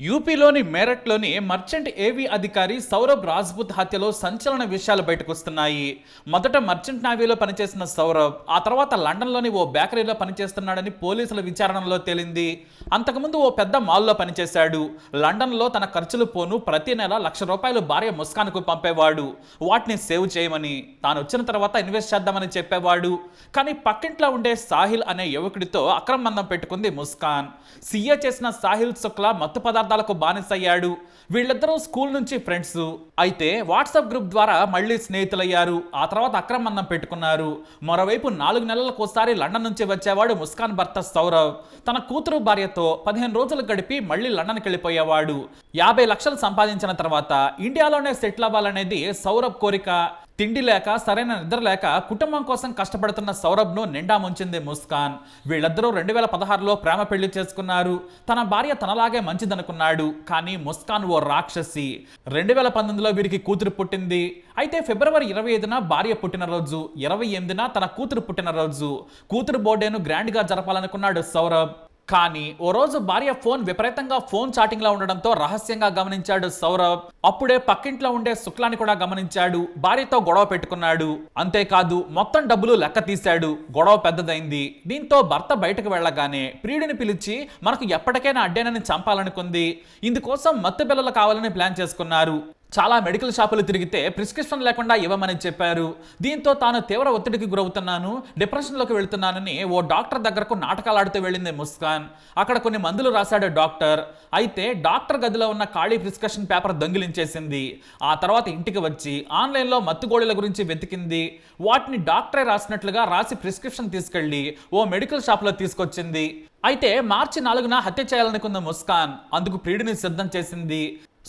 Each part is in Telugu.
యూపీలోని మేరట్లోని మర్చెంట్ ఏవీ అధికారి సౌరభ్ రాజ్పుత్ హత్యలో సంచలన విషయాలు బయటకొస్తున్నాయి. మొదట మర్చెంట్ నావీలో పనిచేసిన సౌరభ్ ఆ తర్వాత లండన్లోని ఓ బేకరీలో పనిచేస్తున్నాడని పోలీసుల విచారణలో తేలింది. అంతకుముందు ఓ పెద్ద మాల్లో పనిచేశాడు. లండన్లో తన ఖర్చులు పోను ప్రతి నెల లక్ష రూపాయలు భార్య ముస్కాన్కు పంపేవాడు. వాటిని సేవ్ చేయమని తాను వచ్చిన తర్వాత ఇన్వెస్ట్ చేద్దామని చెప్పేవాడు. కానీ పక్కింట్లో ఉండే సాహిల్ అనే యువకుడితో అక్రమందం పెట్టుకుంది ముస్కాన్. సీఏ చేసిన సాహిల్ శుక్లా మత్తు పదార్థాలకు బానిసయ్యాడు. వీళ్ళిద్దరూ స్కూల్ నుంచి ఫ్రెండ్స్. అయితే వాట్సాప్ గ్రూప్ ద్వారా మళ్ళీ స్నేహితులయ్యారు. ఆ తర్వాత అక్రమందం పెట్టుకున్నారు. మరోవైపు నాలుగు నెలలకు ఒకసారి లండన్ నుంచి వచ్చేవాడు ముస్కాన్ భర్త సౌరవ్. తన కూతురు భార్యతో పదిహేను రోజులు గడిపి మళ్ళీ లండన్కి వెళ్ళిపోయేవాడు. యాభై లక్షలు సంపాదించిన తర్వాత ఇండియాలోనే సెటిల్ అవ్వాలనేది సౌరవ్ కోరిక. తిండి లేక సరైన నిద్ర లేక కుటుంబం కోసం కష్టపడుతున్న సౌరభ్ను నిండా ముంచింది ముస్కాన్. వీళ్ళిద్దరూ రెండు వేల పదహారులో ప్రేమ పెళ్ళి చేసుకున్నారు. తన భార్య తనలాగే మంచిదనుకున్నాడు. కానీ ముస్కాన్ ఓ రాక్షసి. రెండు వేల పంతొమ్మిదిలో వీరికి కూతురు పుట్టింది. అయితే ఫిబ్రవరి ఇరవై ఐదున భార్య పుట్టినరోజు. ఇరవై ఎనిమిదిన తన కూతురు పుట్టినరోజు. కూతురు బర్త్డేను గ్రాండ్గా జరపాలనుకున్నాడు సౌరభ్. కానీ ఓ రోజు భార్య ఫోన్ విపరీతంగా ఫోన్ చాటింగ్లో ఉండడంతో రహస్యంగా గమనించాడు సౌరవ్ అప్పుడే పక్కింట్లో ఉండే శుక్లాన్ని కూడా గమనించాడు. భార్యతో గొడవ పెట్టుకున్నాడు. అంతేకాదు మొత్తం డబ్బులు లెక్క తీశాడు. గొడవ పెద్దదైంది. దీంతో భర్త బయటకు వెళ్ళగానే ప్రియుడిని పిలిచి మనకు ఎప్పటికైనా అడ్డేనని చంపాలనుకుంది. ఇందుకోసం మత్తు పిల్లలు కావాలని ప్లాన్ చేసుకున్నారు. చాలా మెడికల్ షాపులు తిరిగితే ప్రిస్క్రిప్షన్ లేకుండా ఇవ్వమని చెప్పారు. దీంతో తాను తీవ్ర ఒత్తిడికి గురవుతున్నాను డిప్రెషన్లోకి వెళ్తున్నానని ఓ డాక్టర్ దగ్గరకు నాటకాలు ఆడుతూ వెళ్ళింది ముస్కాన్. అక్కడ కొన్ని మందులు రాశాడు డాక్టర్. అయితే డాక్టర్ గదిలో ఉన్న ఖాళీ ప్రిస్క్రిప్షన్ పేపర్ దొంగిలించేసింది. ఆ తర్వాత ఇంటికి వచ్చి ఆన్లైన్లో మత్తుగోళీల గురించి వెతికింది. వాటిని డాక్టరే రాసినట్లుగా రాసి ప్రిస్క్రిప్షన్ తీసుకెళ్ళి ఓ మెడికల్ షాప్లో తీసుకొచ్చింది. అయితే మార్చి నాలుగున హత్య చేయాలనుకున్న ముస్కాన్. అందుకు ప్రియుడిని సిద్ధం చేసింది.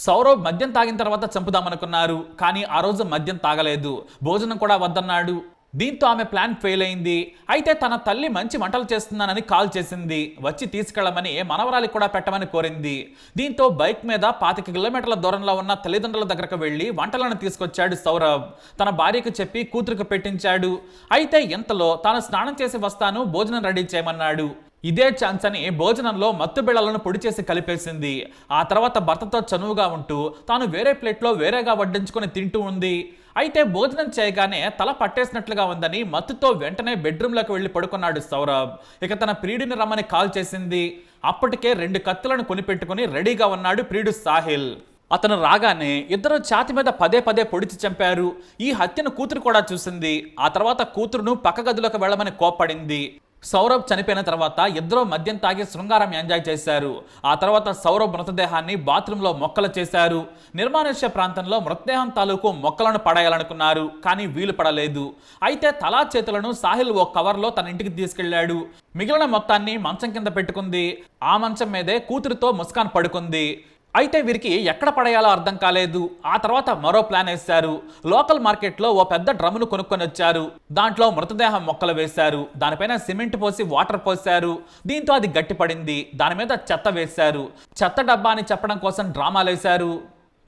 సౌరవ్ మద్యం తాగిన తర్వాత చంపుదామనుకున్నారు కానీ ఆ రోజు మద్యం తాగలేదు. భోజనం కూడా వద్దన్నాడు. దీంతో ఆమె ప్లాన్ ఫెయిల్ అయింది. అయితే తన తల్లి మంచి వంటలు చేస్తున్నానని కాల్ చేసింది. వచ్చి తీసుకెళ్ళమని మనవరాలి కూడా పెట్టమని కోరింది. దీంతో బైక్ మీద పాతిక కిలోమీటర్ల దూరంలో ఉన్న తల్లిదండ్రుల దగ్గరకు వెళ్ళి వంటలను తీసుకొచ్చాడు సౌరభ్ తన భార్యకు చెప్పి కూతురుకు పెట్టించాడు. అయితే ఇంతలో తాను స్నానం చేసి వస్తాను భోజనం రెడీ చేయమన్నాడు. ఇదే ఛాన్స్ అని భోజనంలో మత్తు బిళ్ళలను పొడి చేసి కలిపేసింది. ఆ తర్వాత భర్తతో చనువుగా ఉంటూ తాను వేరే ప్లేట్లో వేరేగా వడ్డించుకొని తింటూ ఉంది. అయితే భోజనం చేయగానే తల పట్టేసినట్లుగా ఉందని మత్తుతో వెంటనే బెడ్రూమ్లోకి వెళ్ళి పడుకున్నాడు సౌరభ్. ఇక తన ప్రియుడిని రమ్మని కాల్ చేసింది. అప్పటికే రెండు కత్తులను కొనిపెట్టుకుని రెడీగా ఉన్నాడు ప్రియుడు సాహిల్. అతను రాగానే ఇద్దరు ఛాతి మీద పదే పదే పొడిచి చంపారు. ఈ హత్యను కూతురు కూడా చూసింది. ఆ తర్వాత కూతురును పక్క గదిలోకి వెళ్ళమని కోప్పడింది. సౌరభ్ చనిపోయిన తర్వాత ఇద్దరు మద్యం తాగి శృంగారం ఎంజాయ్ చేశారు. ఆ తర్వాత సౌరభ్ మృతదేహాన్ని బాత్రూంలో మొక్కలు చేశారు. నిర్మానుష్య ప్రాంతంలో మృతదేహం తాలూకు మొక్కలను పడేయాలనుకున్నారు కానీ వీలు పడలేదు. అయితే తలా చేతులను సాహిల్ ఓ కవర్లో తన ఇంటికి తీసుకెళ్ళాడు. మిగిలిన మొత్తాన్ని మంచం కింద పెట్టుకుంది. ఆ మంచం మీదే కూతురుతో ముస్కాన్ పడుకుంది. అయితే వీరికి ఎక్కడ పడేయాలో అర్థం కాలేదు. ఆ తర్వాత మరో ప్లాన్ వేశారు. లోకల్ మార్కెట్లో ఓ పెద్ద డ్రమ్మును కొనుక్కొని వచ్చారు. దాంట్లో మృతదేహం మొక్కలు వేశారు. దానిపైన సిమెంట్ పోసి వాటర్ పోశారు. దీంతో అది గట్టిపడింది. దాని మీద చెత్త వేశారు. చెత్త డబ్బా అని చెప్పడం కోసం డ్రామాలు వేశారు.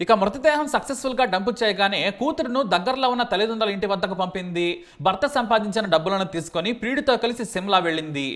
ఇక మృతదేహం సక్సెస్ఫుల్గా డంపు చేయగానే కూతురును దగ్గరలో ఉన్న తల్లిదండ్రుల ఇంటి వద్దకు పంపింది. భర్త సంపాదించిన డబ్బులను తీసుకొని ప్రియుడితో కలిసి సిమ్లా వెళ్ళింది.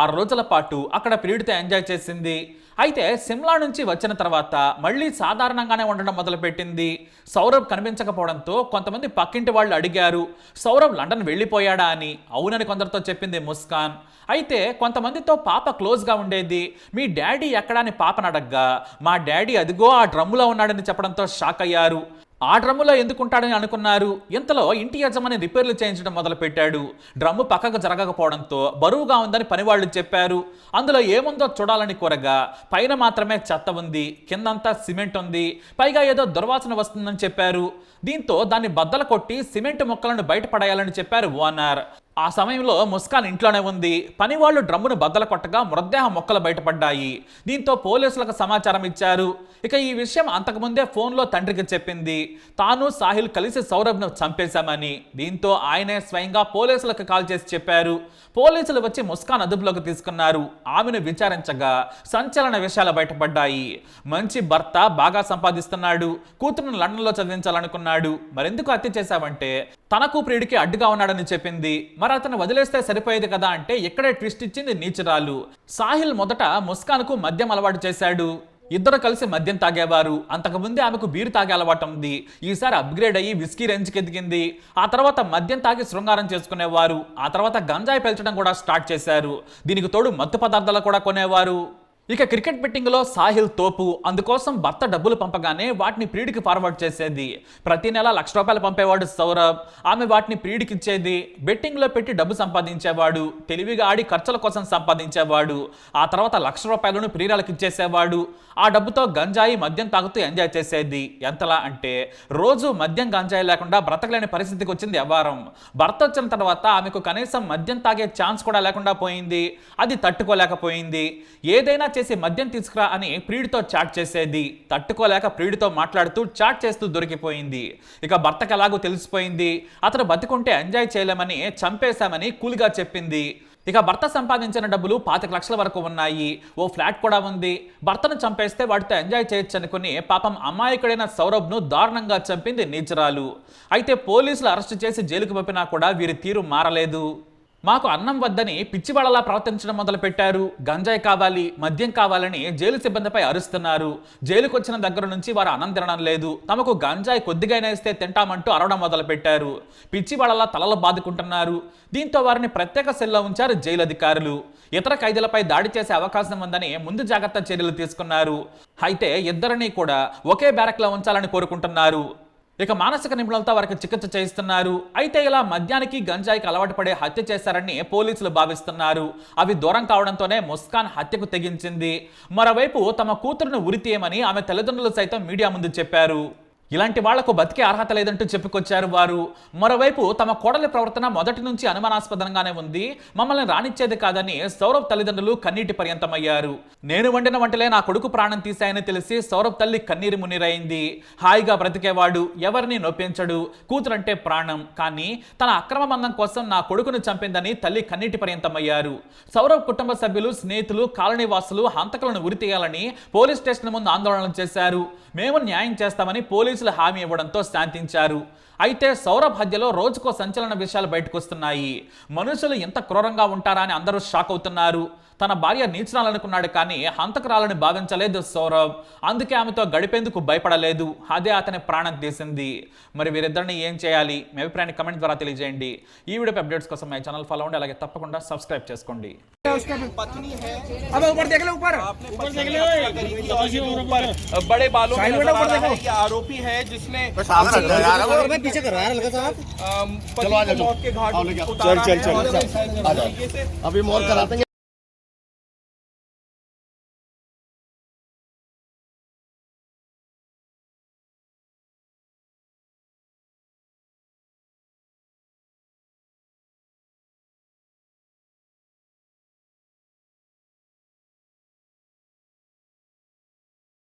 ఆరు రోజుల పాటు అక్కడ ప్రియుడితో ఎంజాయ్ చేసింది. అయితే సిమ్లా నుంచి వచ్చిన తర్వాత మళ్ళీ సాధారణంగానే ఉండడం మొదలుపెట్టింది. సౌరభ్ కనిపించకపోవడంతో కొంతమంది పక్కింటి వాళ్ళు అడిగారు సౌరభ్ లండన్ వెళ్ళిపోయాడా? అని. అవునని కొందరితో చెప్పింది ముస్కాన్. అయితే కొంతమందితో పాప క్లోజ్గా ఉండేది. మీ డాడీ ఎక్కడా? అని పాపను అడగ్గా. మా డాడీ అదిగో ఆ డ్రమ్ములో ఉన్నాడని చెప్పడంతో షాక్ అయ్యారు. ఆ డ్రమ్ములో ఎందుకుంటాడని అనుకున్నారు? ఇంతలో ఇంటి యజమాని రిపేర్లు చేయించడం మొదలుపెట్టాడు. డ్రమ్ము పక్కకు జరగకపోవడంతో బరువుగా ఉందని పనివాళ్ళు చెప్పారు. అందులో ఏముందో చూడాలని కోరగా పైన మాత్రమే చెత్త ఉంది కిందంతా సిమెంట్ ఉంది పైగా ఏదో దుర్వాసన వస్తుందని చెప్పారు. దీంతో దాన్ని బద్దలు కొట్టి సిమెంట్ మొక్కలను బయటపడేయాలని చెప్పారు ఓనర్. ఆ సమయంలో ముస్కాన్ ఇంట్లోనే ఉంది. పనివాళ్ళు డ్రమ్మును బద్దల కొట్టగా మృతదేహం మొక్కలు బయటపడ్డాయి. దీంతో పోలీసులకు సమాచారం ఇచ్చారు. ఇక ఈ విషయం అంతకుముందే ఫోన్లో తండ్రికి చెప్పింది. తాను సాహిల్ కలిసి సౌరభ్ను చంపేశామని. దీంతో ఆయనే స్వయంగా పోలీసులకు కాల్ చేసి చెప్పారు. పోలీసులు వచ్చి ముస్కాన్ అదుపులోకి తీసుకున్నారు. ఆమెను విచారించగా సంచలన విషయాలు బయటపడ్డాయి. మంచి భర్త బాగా సంపాదిస్తున్నాడు. కూతురును లండన్లో చదివించాలనుకున్నాడు. మరెందుకు హత్య చేశావంటే తనకు ప్రియుడికి అడ్డుగా ఉన్నాడని చెప్పింది. మరి అతను వదిలేస్తే సరిపోయేది కదా అంటే ఇక్కడే ట్విస్ట్ ఇచ్చింది నీచురాలు. సాహిల్ మొదట ముస్కాన్కు మద్యం అలవాటు చేశాడు. ఇద్దరు కలిసి మద్యం తాగేవారు. అంతకుముందే ఆమెకు బీరు తాగే అలవాటు ఉంది. ఈసారి అప్గ్రేడ్ అయ్యి విస్కీ రేంజ్కి ఎదిగింది. ఆ తర్వాత మద్యం తాగి శృంగారం చేసుకునేవారు. ఆ తర్వాత గంజాయి పెంచడం కూడా స్టార్ట్ చేశారు. దీనికి తోడు మత్తు పదార్థాలు కూడా కొనేవారు. ఇక క్రికెట్ బెట్టింగ్లో సాహిల్ తోపు. అందుకోసం భర్త డబ్బులు పంపగానే వాటిని ప్రీడికి ఫార్వర్డ్ చేసేది. ప్రతి నెల లక్ష రూపాయలు పంపేవాడు సౌరభ్. ఆమె వాటిని ప్రీడికి ఇచ్చేది బెట్టింగ్లో పెట్టి డబ్బు సంపాదించేవాడు. తెలివిగా ఆడి ఖర్చుల కోసం సంపాదించేవాడు. ఆ తర్వాత లక్ష రూపాయలను ప్రియురాలకు ఇచ్చేసేవాడు. ఆ డబ్బుతో గంజాయి మద్యం తాగుతూ ఎంజాయ్ చేసేది. ఎంతలా అంటే రోజు మద్యం గంజాయి లేకుండా బ్రతకలేని పరిస్థితికి వచ్చింది వ్యవహారం భర్త వచ్చిన తర్వాత ఆమెకు కనీసం మద్యం తాగే ఛాన్స్ కూడా లేకుండా పోయింది. అది తట్టుకోలేకపోయింది. ఏదైనా చేసి మద్యం తీసుకురా అని ప్రియుడితో చాట్ చేసేది. తట్టుకోలేక ప్రియుడితో మాట్లాడుతూ చాట్ చేస్తూ దొరికిపోయింది. ఇక భర్తకు ఎలాగో తెలిసిపోయింది. అతను బతుకుంటే ఎంజాయ్ చేయలేమని చంపేశామని కూలిగా చెప్పింది. ఇక భర్త సంపాదించిన డబ్బులు పాతిక లక్షల వరకు ఉన్నాయి. ఓ ఫ్లాట్ కూడా ఉంది. భర్తను చంపేస్తే వాటితో ఎంజాయ్ చేయొచ్చు అనుకుని పాపం అమాయకుడైన సౌరభ్ను దారుణంగా చంపింది నీచరాలు. అయితే పోలీసులు అరెస్టు చేసి జైలుకు పంపినా కూడా వీరి తీరు మారలేదు. మాకు అన్నం వద్దని పిచ్చివాళ్ళలా ప్రవర్తించడం మొదలుపెట్టారు. గంజాయి కావాలి మద్యం కావాలని జైలు సిబ్బందిపై అరుస్తున్నారు. జైలుకు వచ్చిన దగ్గర నుంచి వారు అన్నం తినడం లేదు. తమకు గంజాయి కొద్దిగానే ఇస్తే తింటామంటూ అరవడం మొదలుపెట్టారు. పిచ్చివాళ్ళలా తలలు బాదుకుంటున్నారు. దీంతో వారిని ప్రత్యేక సెల్లో ఉంచారు జైలు అధికారులు ఇతర ఖైదీలపై దాడి చేసే అవకాశం ఉందని ముందు జాగ్రత్త చర్యలు తీసుకున్నారు. అయితే ఇద్దరిని కూడా ఒకే బ్యారక్లో ఉంచాలని కోరుకుంటున్నారు. ఇక మానసిక నిపుణులతో వారికి చికిత్స చేయిస్తున్నారు. అయితే ఇలా మద్యానికి గంజాయికి అలవాటు పడే హత్య చేశారని పోలీసులు భావిస్తున్నారు. అవి దూరం కావడంతోనే ముస్కాన్ హత్యకు తెగించింది. మరోవైపు తమ కూతురును ఉరితీయమని ఆమె తల్లిదండ్రులు సైతం మీడియా ముందు చెప్పారు. ఇలాంటి వాళ్ళకు బతికే అర్హత లేదంటూ చెప్పుకొచ్చారు వారు. మరోవైపు తమ కోడలి ప్రవర్తన మొదటి నుంచి అనుమానాస్పదంగానే ఉంది. మమ్మల్ని రానిచ్చేది కాదని సౌరభ్ తల్లిదండ్రులు కన్నీటి పర్యంతమయ్యారు. నేను వండిన వంటలే నా కొడుకు ప్రాణం తీశాయని తెలిసి సౌరభ్ తల్లి కన్నీరు మునిరైంది హాయిగా బ్రతికేవాడు ఎవరిని నొప్పించడు. కూతురంటే ప్రాణం. కానీ తన అక్రమ బంధం కోసం నా కొడుకును చంపిందని తల్లి కన్నీటి పర్యంతమయ్యారు. సౌరభ్ కుటుంబ సభ్యులు స్నేహితులు కాలనీ వాసులు హంతకులను ఉరితీయాలని పోలీస్ స్టేషన్ ముందు ఆందోళన చేశారు. మేము న్యాయం చేస్తామని పోలీసులు హామీ ఇవ్వడంతో శాంతించారు. అయితే సౌరభ్ హత్యలో రోజుకో సంచలన విషయాలు బయటకు వస్తున్నాయి మనుషులు ఎంత క్రూరంగా ఉంటారా అని అందరూ షాక్ అవుతున్నారు. తన భార్య నీచనాలనుకున్నాడు కానీ హంతకురాలని భావించలేదు సౌరభ్ అందుకే ఆమెతో గడిపేందుకు భయపడలేదు అదే అతని ప్రాణం తీసింది మరి వీరిద్దరిని ఏం చేయాలి మీ అభిప్రాయాన్ని కమెంట్ ద్వారా తెలియజేయండి ఈ వీడియో అప్డేట్స్ కోసం మై ఛానల్ ఫాలో అవ్వండి అలాగే తప్పకుండా సబ్స్క్రైబ్ చేసుకోండి अब ऊपर देख लो ऊपर ऊपर देख लो बड़े बालों में साइड में नजर आ ऊपर रहा है देखो। ये आरोपी है जिसने पीछे कर रहा है लड़का साहब अम, पति को मौत के घाट आओ लेके आओ। उतारा चल, चल, है चल, और चल। इस आ जाओ। तरीके से अभी मोर कराते हैं